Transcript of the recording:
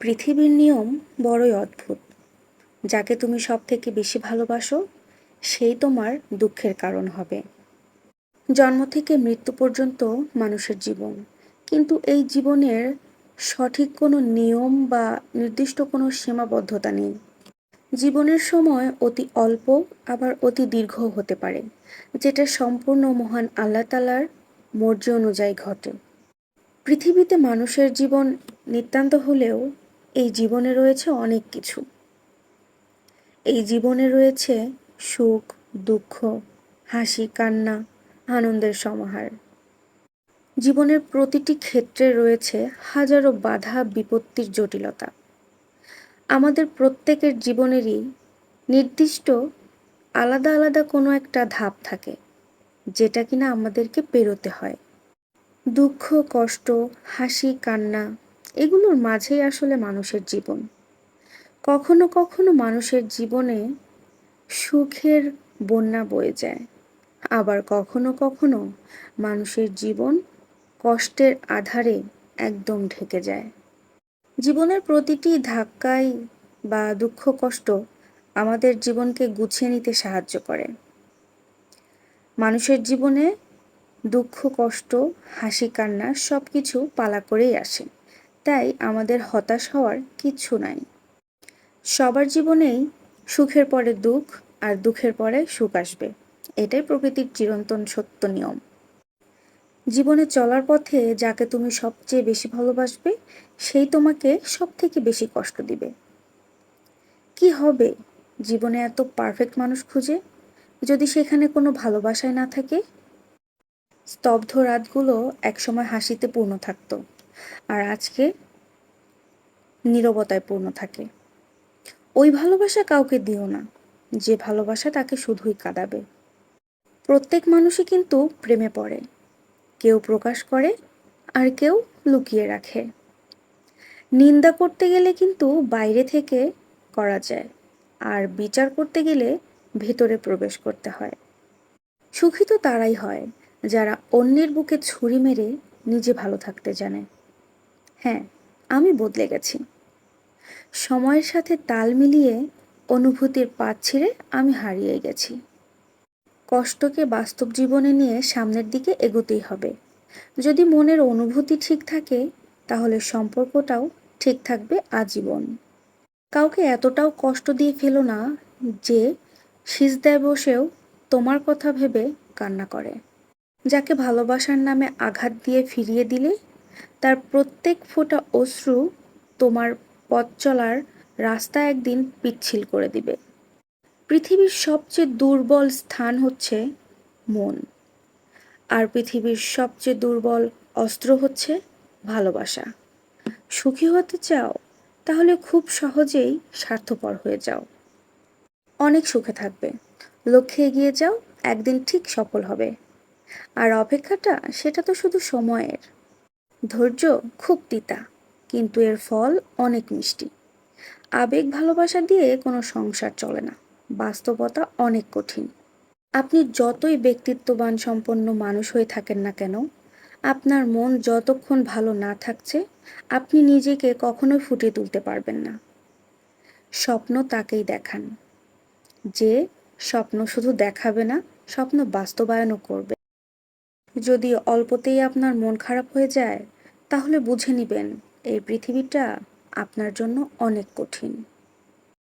পৃথিবীর নিয়ম বড়ই অদ্ভুত। যাকে তুমি সব থেকে বেশি ভালোবাসো, সেই তোমার দুঃখের কারণ হবে। জন্ম থেকে মৃত্যু পর্যন্ত মানুষের জীবন। কিন্তু এই জীবনের সঠিক কোনো নিয়ম বা নির্দিষ্ট কোনো সীমাবদ্ধতা নেই। জীবনের সময় অতি অল্প, আবার অতি দীর্ঘ হতে পারে, যেটা সম্পূর্ণ মহান আল্লাহ তালার মর্জি অনুযায়ী ঘটে। পৃথিবীতে মানুষের জীবন নিতান্ত হলেও এই জীবনে রয়েছে অনেক কিছু। এই জীবনে রয়েছে সুখ, দুঃখ, হাসি, কান্না, আনন্দের সমাহার। জীবনের প্রতিটি ক্ষেত্রে রয়েছে হাজারো বাধা, বিপত্তির জটিলতা। আমাদের প্রত্যেকের জীবনেরই নির্দিষ্ট আলাদা আলাদা কোনো একটা ধাপ থাকে, যেটা কিনা আমাদেরকে পেরোতে হয়। দুঃখ, কষ্ট, হাসি, কান্না এগুলোর মাঝেই আসলে মানুষের জীবন। কখনো কখনো মানুষের জীবনে সুখের বন্যা বয়ে যায়। আবার কখনো কখনো মানুষের জীবন কষ্টের আধারে একদম ঢেকে যায়। জীবনের প্রতিটি ধাক্কাই বা দুঃখ কষ্ট আমাদের জীবনকে গুছিয়ে নিতে সাহায্য করে। মানুষের জীবনে দুঃখ, কষ্ট, হাসি, কান্না সব কিছু পালা করেই আসে। তাই আমাদের হতাশ হওয়ার কিচ্ছু নাই। সবার জীবনেই সুখের পরে দুঃখ আর দুঃখের পরে সুখ আসবে। এটাই প্রকৃতির চিরন্তন সত্য নিয়ম। জীবনে চলার পথে যাকে তুমি সবচেয়ে বেশি ভালোবাসবে, সেই তোমাকে সব থেকে বেশি কষ্ট দিবে। কি হবে? জীবনে এত পারফেক্ট মানুষ খুঁজে? যদি সেখানে কোনো ভালোবাসায় না থাকে? স্তব্ধ রাতগুলো একসময় হাসিতে পূর্ণ থাকতো। আর আজকে নীরবতায় পূর্ণ থাকে। ওই ভালোবাসা কাউকে দিও না, যে ভালোবাসা তাকে শুধুই কাঁদাবে। প্রত্যেক মানুষই কিন্তু প্রেমে পড়ে। কেউ প্রকাশ করে আর কেউ লুকিয়ে রাখে। নিন্দা করতে গেলে কিন্তু বাইরে থেকে করা যায়, আর বিচার করতে গেলে ভেতরে প্রবেশ করতে হয়। সুখী তো তারাই হয়, যারা অন্যের বুকে ছুরি মেরে নিজে ভালো থাকতে জানে। হ্যাঁ আমি বদলে গেছি। সময়ের সাথে তাল মিলিয়ে অনুভূতির পাত ছিঁড়ে আমি হারিয়ে গেছি। কষ্টকে বাস্তব জীবনে নিয়ে সামনের দিকে এগোতেই হবে। যদি মনের অনুভূতি ঠিক থাকে, তাহলে সম্পর্কটাও ঠিক থাকবে আজীবন। কাউকে এতটাও কষ্ট দিয়ে ফেলো না যে সিজদায় বসেও তোমার কথা ভেবে কান্না করে। যাকে ভালোবাসার নামে আঘাত দিয়ে ফিরিয়ে দিলে তার প্রত্যেক ফোঁটা অশ্রু তোমার পথ চলার রাস্তা একদিন পিচ্ছিল করে দিবে। পৃথিবীর সবচেয়ে দুর্বল স্থান হচ্ছে মন। আর পৃথিবীর সবচেয়ে দুর্বল অস্ত্র হচ্ছে ভালোবাসা। সুখী হতে চাও, তাহলে খুব সহজেই স্বার্থপর হয়ে যাও। অনেক সুখে থাকবে। লক্ষ্যে এগিয়ে যাও, একদিন ঠিক সফল হবে। আর অপেক্ষাটা, সেটা তো শুধু সময়ের। ধৈর্য খুব তিতা, কিন্তু এর ফল অনেক মিষ্টি। আবেগ ভালোবাসা দিয়ে কোনো সংসার চলে না, বাস্তবতা অনেক কঠিন। আপনি যতই ব্যক্তিত্ববান সম্পন্ন মানুষ হয়ে থাকেন না কেন, আপনার মন যতক্ষণ ভালো না থাকছে, আপনি নিজেকে কখনোই ফুটিয়ে তুলতে পারবেন না। স্বপ্ন তাকেই দেখান। যে স্বপ্ন শুধু দেখাবে না, স্বপ্ন বাস্তবায়নও করবে। যদি অল্পতেই আপনার মন খারাপ হয়ে যায়, তাহলে বুঝে নেবেন, এই পৃথিবীটা আপনার জন্য অনেক কঠিন।